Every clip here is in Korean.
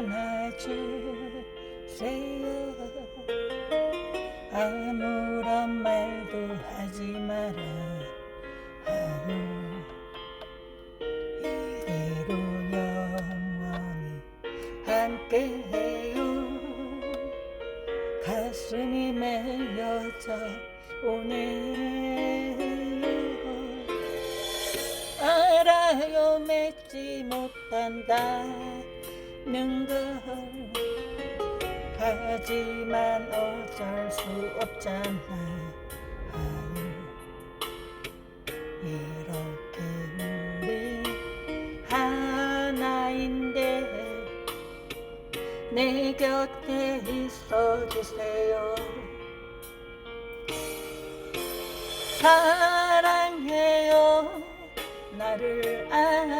나를 안아주세요. 아무런 말도 하지 마라. 하요 이대로 영원히 함께해요. 가슴이 메어져 오네요 알아요 맺지 못한다 는 걸. 하지만 어쩔 수 없잖아. 이렇게 우리 하나인데 내 곁에 있어 주세요. 사랑해요. 나를 안아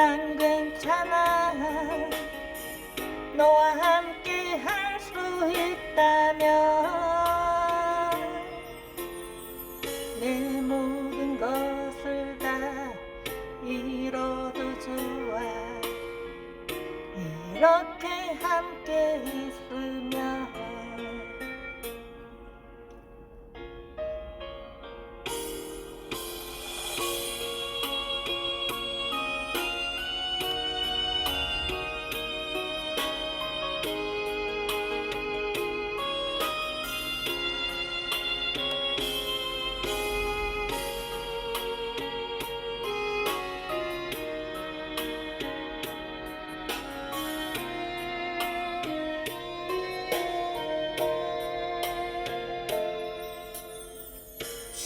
난 괜찮아. 너와 함께 할 수 있다면 내 모든 것을 다 잃어도 좋아. 이렇게 함께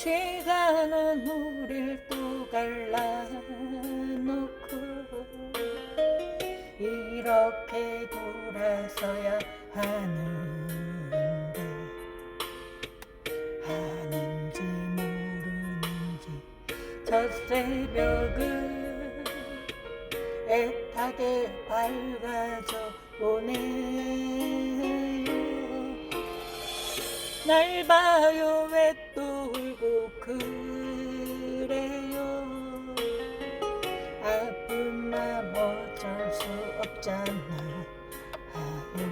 시간은 우릴 또 갈라놓고 이렇게 돌아서야 하는데 하는지 모르는지 저 새벽은 애타게 밝아져 오네요. 날 봐요 왜또 없잖아. 아유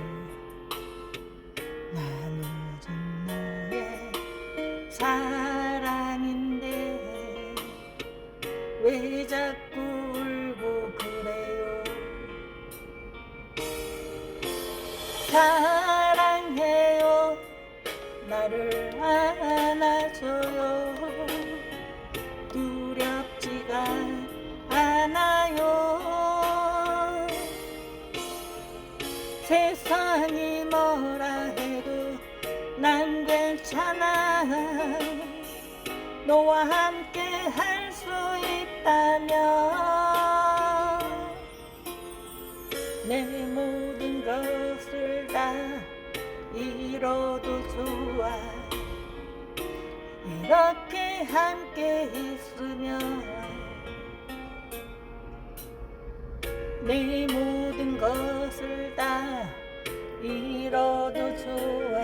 나누진 너의 사랑인데 왜 자꾸 울고 그래요? 사랑해요 나를. 안아 세상이 뭐라 해도 난 괜찮아. 너와 함께 할 수 있다면 내 모든 것을 다 잃어도 좋아. 이렇게 함께 있으면 내 모든 것을 다 잃어도 좋아.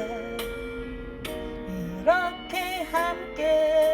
이렇게 함께